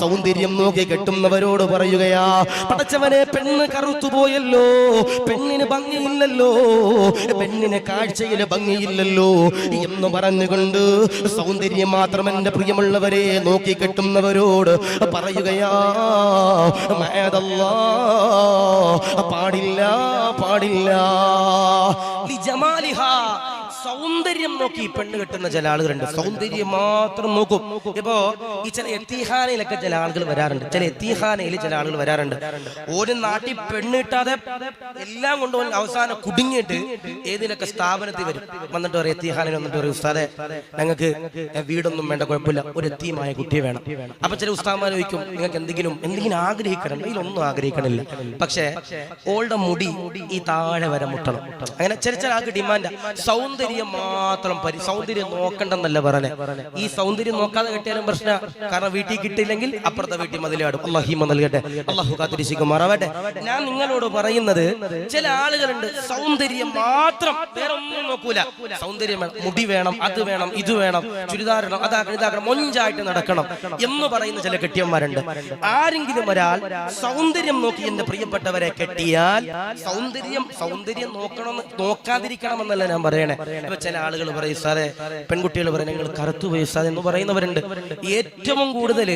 സൗന്ദര്യം നോക്കി കെട്ടുന്നവരോട് പറയുകയാ പടച്ചവനെ പെണ്ണ് കറുത്തു പോയല്ലോ പെണ്ണിന് ഭംഗിയില്ലല്ലോ പെണ്ണിന് കാഴ്ചയിൽ ഭംഗിയില്ലല്ലോ എന്ന് പറഞ്ഞുകൊണ്ട് സൗന്ദര്യം മാത്രം എന്റെ പ്രിയമുള്ളവരെ നോക്കി കെട്ടുന്നവരോട് പറയുകയാ. പാടില്ല പാടില്ല. സൗന്ദര്യം നോക്കി പെണ്ണ് കെട്ടുന്ന ചില ആളുകളുണ്ട് സൗന്ദര്യം മാത്രം നോക്കും. ഇപ്പോ ഈ ചില എത്തിഹാനയിലൊക്കെ ചില ആളുകൾ വരാറുണ്ട്. ചില എത്തിഹാനയിൽ ചില ആളുകൾ വരാറുണ്ട്. ഒരു നാട്ടിൽ പെണ്ണ് കിട്ടാതെ എല്ലാം കൊണ്ടുപോയി അവസാനം കുടുങ്ങിയിട്ട് ഏതിലൊക്കെ സ്ഥാപനത്തിൽ വരും? വന്നിട്ട് പറയും എത്തിഹാനയിൽ വന്നിട്ട് പറയും ഉസ്താദെ ഞങ്ങൾക്ക് വീടൊന്നും വേണ്ട കുഴപ്പമില്ല. ഒരു എത്തിയുമായ കുട്ടിയെ വേണം. അപ്പൊ ചില ഉസ്താദ്മാർ ചോദിക്കും നിങ്ങൾക്ക് എന്തെങ്കിലും എന്തെങ്കിലും ആഗ്രഹിക്കണം? ഇതിലൊന്നും ആഗ്രഹിക്കണില്ല. പക്ഷേ ഓളുടെ മുടി ഈ താഴെ വരെ മുട്ടണം. അങ്ങനെ ചില ചില ആൾക്ക് ഡിമാൻഡ് സൗന്ദര്യം മാത്രം പരി സൗന്ദര്യം നോക്കണ്ടെന്നല്ല പറഞ്ഞെ. ഈ സൗന്ദര്യം നോക്കാതെ കിട്ടിയാലും പ്രശ്ന. കാരണം വീട്ടിൽ കിട്ടിയില്ലെങ്കിൽ അപ്പുറത്തെ വീട്ടിൽ മതിലാടും. അള്ളാഹിമ നൽകട്ടെ. അള്ളാഹു കാത്തിരിശിക്കുമാറാവട്ടെ ഞാൻ നിങ്ങളോട് പറയുന്നത് ചില ആളുകളുണ്ട് സൗന്ദര്യം മാത്രം വേറെ ഒന്നും നോക്കൂല. സൗന്ദര്യം വേണം മുടി വേണം അത് വേണം ഇത് വേണം ചുരിദാർ അതാക്കണം ഇതാക്കണം മൊഞ്ചായിട്ട് നടക്കണം എന്ന് പറയുന്ന ചില കെട്ടിയന്മാരുണ്ട്. ആരെങ്കിലും ഒരാൾ സൗന്ദര്യം നോക്കി എന്റെ പ്രിയപ്പെട്ടവരെ കെട്ടിയാൽ സൗന്ദര്യം സൗന്ദര്യം നോക്കണം നോക്കാതിരിക്കണമെന്നല്ല ഞാൻ പറയണേ. ഇപ്പൊ ചില ആളുകൾ പറയും സാറേ പെൺകുട്ടികൾ പറയും നിങ്ങൾ കറുത്തു പോയി സാറേ എന്ന് പറയുന്നവരുണ്ട്. ഏറ്റവും കൂടുതൽ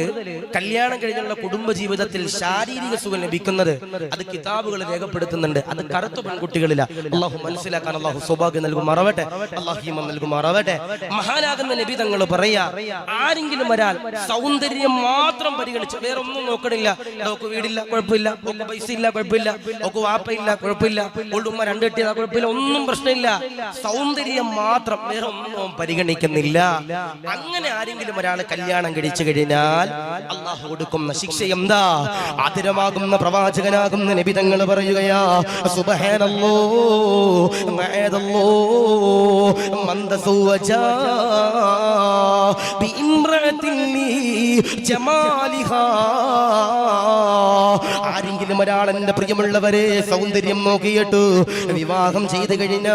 കല്യാണം കഴിഞ്ഞുള്ള കുടുംബ ജീവിതത്തിൽ ശാരീരിക സുഖം ലഭിക്കുന്നത് അത് കിതാബുകൾ രേഖപ്പെടുത്തുന്നുണ്ട്. അത് കറുത്ത പെൺകുട്ടികളില്ല അള്ളാഹു മനസ്സിലാക്കാൻ അള്ളാഹു സൗഭാഗ്യം നൽകുമാറാവട്ടെ. അള്ളാഹിമ മറവട്ടെ മഹാനാകുന്ന നബി തങ്ങൾ പറയാ ആരെങ്കിലും ഒരാൾ സൗന്ദര്യം മാത്രം പരിഗണിച്ച് വേറെ ഒന്നും നോക്കണില്ല. നമുക്ക് വീടില്ല കുഴപ്പമില്ല. പൈസ ഇല്ല കുഴപ്പമില്ല. നമുക്ക് വാപ്പയില്ല കുഴപ്പമില്ല. ഉള്ളുമ്മ രണ്ട് കെട്ടിയതാ കുഴപ്പമില്ല. ഒന്നും പ്രശ്നമില്ല. സൗന്ദര്യം മാത്രം വേറെ ഒന്നും പരിഗണിക്കുന്നില്ല. അങ്ങനെ ആരെങ്കിലും ഒരാൾ കല്യാണം കഴിച്ചു കഴിഞ്ഞാൽ അള്ളാഹു കൊടുക്കുന്ന ശിക്ഷ എന്താ? ആതിരമാകുന്ന പ്രവാചകനാകുന്ന നബി തങ്ങൾ പറയുകയാ ആരെങ്കിലും ഒരാൾ എന്റെ പ്രിയമുള്ളവരെ സൗന്ദര്യം നോക്കിയിട്ട് വിവാഹം ചെയ്തു കഴിഞ്ഞാൽ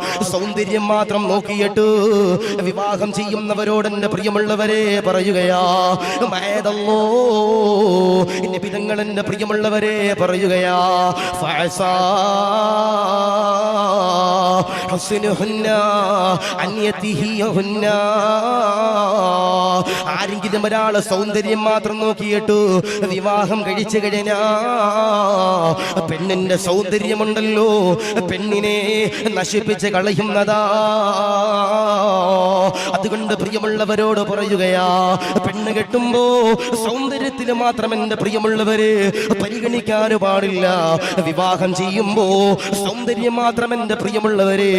സൗന്ദര്യം മാത്രം നോക്കിയിട്ട് വിവാഹം ചെയ്യുന്നവരോട് എന്റെ പ്രിയമുള്ളവരെ പറയുകയാ എന്റെ പ്രിയമുള്ളവരെ പറയുകയാ ആരെങ്കിലും ഒരാൾ സൗന്ദര്യം മാത്രം നോക്കിയിട്ട് വിവാഹം കഴിച്ചു കഴിഞ്ഞാ പെണ്ണിന്റെ സൗന്ദര്യമുണ്ടല്ലോ പെണ്ണിനെ നശിപ്പിച്ച് കളയുന്നതാ അതുകൊണ്ട് പ്രിയമുള്ളവരോട് പറയുകയാ പെണ്ണ് കെട്ടുമ്പോ സൗന്ദര്യത്തിൽ മാത്രം എന്റെ പ്രിയമുള്ളവര് പരിഗണിക്കാൻ പാടില്ല. വിവാഹം ചെയ്യുമ്പോ സൗന്ദര്യം മാത്രം എന്റെ പ്രിയമുള്ളവര്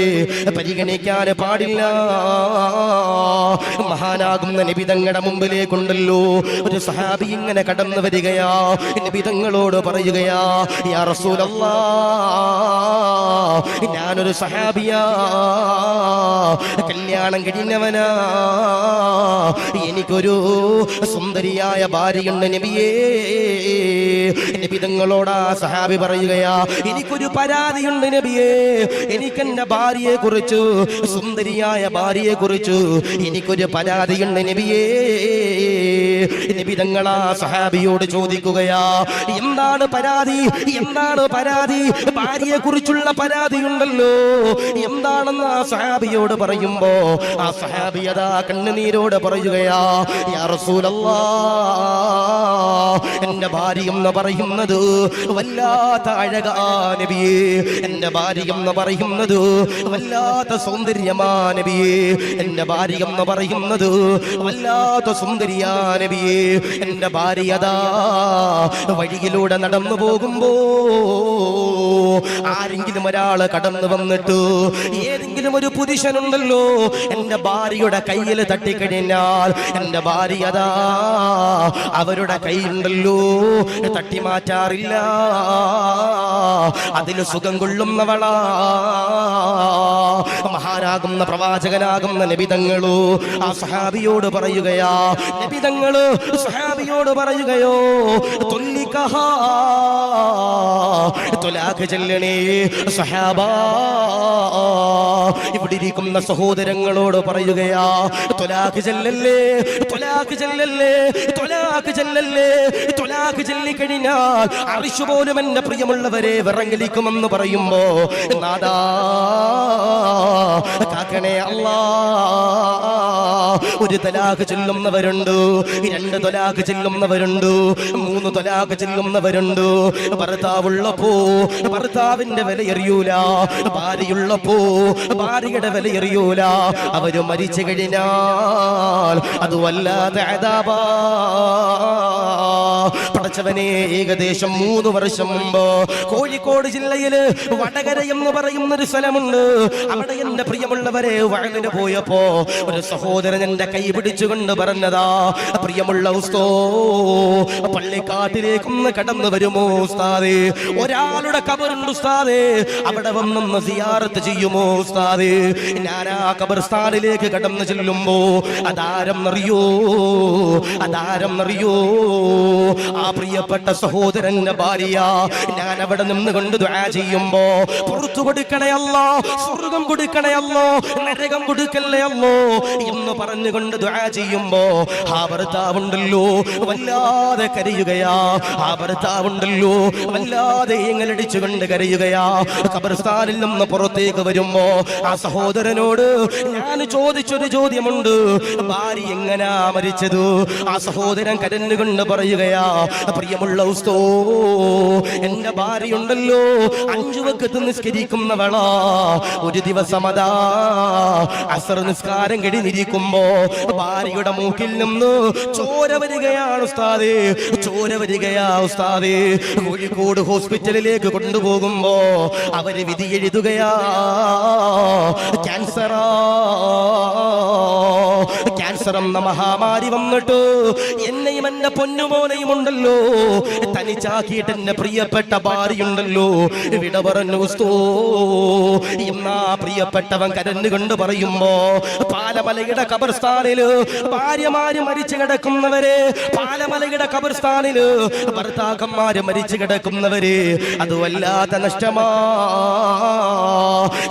പരിഗണിക്കാൻ പാടില്ല. മഹാനാകുന്ന നിബിതങ്ങളുടെ മുമ്പിലേക്കുണ്ടല്ലോ. ഒരു സഹാബി ഇങ്ങനെ കടന്നു വരികയാ. നിബിതങ്ങളോട് പറയുകയാ യാ ഞാനൊരു സഹാബിയാ. കല്യാണം കഴിഞ്ഞവനാ. എനിക്കൊരു സുന്ദരിയായ ഭാര്യയുണ്ട് നബിയേ. നബിതങ്ങളോടാ സഹാബി പറയുകയാ എനിക്കൊരു പരാതിയുണ്ട് നബിയേ. എനിക്കെന്റെ ഭാര്യയെ കുറിച്ചു സുന്ദരിയായ ഭാര്യയെ കുറിച്ചു എനിക്കൊരു പരാതിയുണ്ട് നബിയേ. നബിതങ്ങളാ സഹാബിയോട് ചോദിക്കുകയാ എന്താണ് പരാതി? എന്താണ് പരാതി? ഭാര്യയെ കുറിച്ചുള്ള പരാതി ഉണ്ടല്ലോ എന്താണെന്ന് ആ സഹാബിയോട് പറയുമ്പോ ആ സഹാബി അതാ കണ്ണുനീരോട് പറയുകയാ എന്റെ ഭാര്യ എന്ന് പറയുന്നത് വല്ലാത്ത അഴകാ നബിയേ എന്റെ ഭാര്യ എന്ന് പറയുന്നത് വല്ലാത്ത സൗന്ദര്യമാ നബിയേ എന്റെ ഭാര്യ എന്ന് പറയുന്നത് വല്ലാത്ത സുന്ദരിയാ നബിയേ എന്റെ ഭാര്യ അതാ വഴിയിലൂടെ നടന്നു പോകുമ്പോ ആരെങ്കിലും ഒരാൾ കടന്നു വന്നിട്ടു ഏതെങ്കിലും ഒരു പുരുഷനുണ്ടല്ലോ എന്റെ ഭാര്യയുടെ കയ്യിൽ തട്ടിക്കഴിഞ്ഞാൽ എന്റെ ഭാര്യ അതാ അവരുടെ കൈയുണ്ടല്ലോ തട്ടി മാറ്റാറില്ല അതിന് സുഖം കൊള്ളുന്നവളാ. മഹാനാകുന്ന പ്രവാചകനാകുന്ന നബിതങ്ങളോ ആ സഹാബിയോട് പറയുകയാ നബിതങ്ങൾ സഹാബിയോട് പറയുകയോ തൊല്ലിക്കഹാ തൊലാഖ് ചെല്ലണേ സഹാബാ ഇവിടെ ഇരിക്കുന്ന സഹോദരങ്ങളോട് പറയുകയാ തൊലാഖ് ചെല്ലല്ലേ തൊലാഖ് ചെല്ലല്ലേ തൊലാഖ് ചെല്ലല്ലേ തൊലാഖ് ചെല്ലിക്കഴിഞ്ഞാൽ അറിശു പോലും എന്റെ പ്രിയമുള്ളവരെ വിറങ്ങലിക്കുമെന്ന് പറയുമ്പോ നാദാ കാക്കണേ അല്ലാ ഒരു തലാഖ് ചെല്ലുന്നവരുണ്ട്? രണ്ട് തൊലാഖ് ചെല്ലുന്നവരുണ്ട്? മൂന്ന് തൊലാഖ് ചെല്ലുന്നവരുണ്ട്? ഭർത്താവുള്ളപ്പോ ഭർത്താവിന്റെ വില എറിയൂല ഭാര്യയുള്ളപ്പോ ഭാര്യയുടെ വില എറിയൂല അവർ മരിച്ചു കഴിഞ്ഞാൽ അത് വല്ലാതെ അതാപാ പടച്ചവനെ ഏകദേശം മൂന്ന് വർഷം മുമ്പ് കോഴിക്കോട് ജില്ലയിൽ വടകര എന്ന് പറയുന്ന ഒരു സ്ഥലമുണ്ട്. അവിടെ എന്റെ പ്രിയമുള്ളവരെ വഴങ്ങിന് പോയപ്പോ ഒരു സഹോദരൻ എന്റെ കൈ പിടിച്ചുകൊണ്ട് പറഞ്ഞതാ പ്രിയമുള്ള പള്ളിക്കാട്ടിലേക്കൊന്ന് കടന്നു വരുമോ ഉസ്താദേ? ഒരാളുടെ കബറുണ്ട് ഉസ്താദേ അവിടെ വന്നൊന്ന് സിയാറത്ത് ചെയ്യുമോ ഉസ്താദേ? ഞാൻ ആ കബർസ്ഥാനിലേക്ക് കടന്നു ചെല്ലുമ്പോ അതാരം അറിയോ അതാരം അറിയോ ആ പ്രിയപ്പെട്ട സഹോദരന്റെ ഭാര്യ ഞാൻ അവിടെ നിന്നുകൊണ്ട് ദുആ ചെയ്യുമ്പോ പുറത്തു കൊടുക്കണയല്ലോ സ്വർഗം കൊടുക്കണയല്ലോ നരകം കൊടുക്കല്ലേ അല്ലോ എന്ന് പറഞ്ഞുകൊണ്ട് ദ്വാ ചെയ്യുമ്പോ ആ ഭർത്താവുണ്ടല്ലോ വല്ലാതെ കരയുകയാ. ആ ഭർത്താവുണ്ടല്ലോ വല്ലാതെ എങ്ങലടിച്ചുകൊണ്ട് കരയുകയാ. കബർസ്ഥാനിൽ നിന്ന് പുറത്തേക്ക് വരുമ്പോ ആ സഹോദരനോട് ഞാൻ ചോദിച്ചൊരു ചോദ്യമുണ്ട്. ഭാര്യ എങ്ങനാ മരിച്ചത്? ആ സഹോദരൻ കരഞ്ഞുകൊണ്ട് പറയുകയാ പ്രിയമുള്ള ഉസ്തോ എന്റെ ഭാര്യയുണ്ടല്ലോ അഞ്ചു വക്കത്ത് നിസ്കരിക്കുന്നവളാ. ഒരു ദിവസം അതാ അസർ നിസ്കാരം കഴിഞ്ഞിരിക്കുമ്പോ ഭാര്യയുടെ മൂക്കിൽ നിന്ന് ചോര വരികയാണ് ഉസ്താദേ ചോര വരികയാ ഉസ്താദേ. കോഴിക്കോട് ഹോസ്പിറ്റലിലേക്ക് കൊണ്ടുപോകുമ്പോ അവർ വിധി എഴുതുകയാ ക്യാൻസറാ ന മഹാമാരി വന്നിട്ട്. എന്നെയും എന്റെ പൊന്നുമോനെയും ഉണ്ടല്ലോ. തനിച്ചാക്കിയിട്ട് എന്റെ പ്രിയപ്പെട്ട ഭാര്യയുണ്ടല്ലോ. വിട പറഞ്ഞു എന്നാ പ്രിയപ്പെട്ടവൻ കരഞ്ഞുകൊണ്ട് പറയുമ്പോ പാലമലയുടെ കബർസ്ഥാനിൽ ഭാര്യമാര് മരിച്ചു കിടക്കുന്നവരെ പാലമലയുടെ കബർസ്ഥാനിൽ ഭർത്താക്കന്മാര് മരിച്ചു കിടക്കുന്നവര് അത് വല്ലാത്ത നഷ്ടമാ.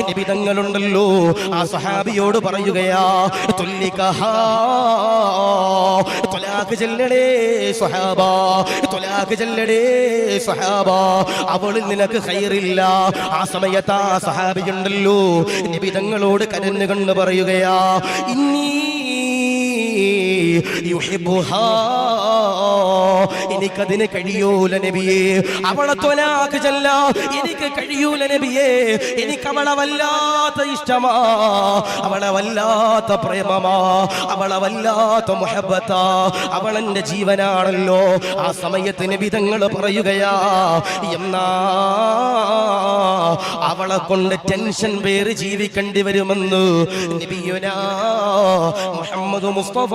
നിബിതങ്ങളുണ്ടല്ലോ. ആ സഹാബിയോട് പറയുകയാ തുല്ലിക്കഹാ തൊലാഖ് ചെല്ലടേ സ്വഹാബ തൊലാഖ് ചെല്ലടേ സ്വഹാബ അവളിൽ നിനക്ക് ഹൈറില്ല ആ സമയത്ത് ആ സഹാബിയുണ്ടല്ലോ നിബിതങ്ങളോട് കരഞ്ഞുകൊണ്ട് പറയുകയാ ഇന്നീ. എനിക്കതിന് കഴിയൂല നബിയേ. അവളെ തൊലാക്ക് ചെല്ല. എനിക്ക് കഴിയൂല നബിയേ. എനിക്ക് അവളെ വല്ലാത്ത ഇഷ്ടമാ. അവളെ വല്ലാത്ത പ്രേമമാ. അവളെ വല്ലാത്ത മുഹബത്താ അവളെന്റെ ജീവനാണല്ലോ. ആ സമയത്ത് നബിതങ്ങൾ പറയുകയാ എന്നാ അവളെ കൊണ്ട് ടെൻഷൻ പേര് ജീവിക്കേണ്ടി വരുമെന്ന് നബിയുനാ മുഹമ്മദ് മുസ്തഫ.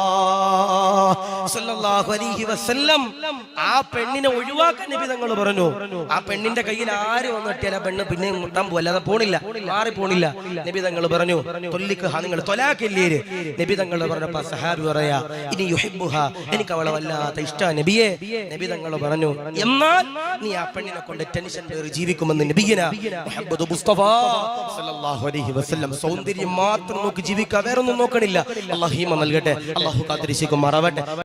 അലൈഹി വസല്ലം ആ പെണ്ണിനെ ഒഴിവാക്കാൻ നബി തങ്ങൾ പറഞ്ഞു. ആ പെണ്ണിന്റെ കയ്യിൽ ആര് വന്നിട്ടിയാൽ ആ പെണ്ണ് പിന്നെ മുട്ടാൻ പോലെ പോണില്ല മാറി പോണില്ല. നബി തങ്ങൾ പറഞ്ഞു തൊല്ലിക്ക് നിങ്ങൾ തൊലാക്കില്ലേര് നബി തങ്ങൾ പറഞ്ഞപ്പോ സഹാബി പറയാ ഇനി യുഹിബ്ബുഹ എനിക്ക് അവളെ വല്ലാത്ത ഇഷ്ട നബിയെ. നബി തങ്ങൾ പറഞ്ഞു എന്നാൽ നീ ആ പെണ്ണിനെ കൊണ്ട് ടെൻഷൻ പേറി ജീവിക്കുമെന്ന് നബിയന മുഹമ്മദ് മുസ്തഫ. സല്ലല്ലാഹു അലൈഹി വസല്ലം സൗന്ദര്യം മാത്രം നോക്കി ജീവിക്കുക വേറൊന്നും നോക്കണില്ല. അള്ളാഹീമ നൽകട്ടെ അള്ളാഹു കാത്തിരിശിക്കും മറവട്ടെ. para ver.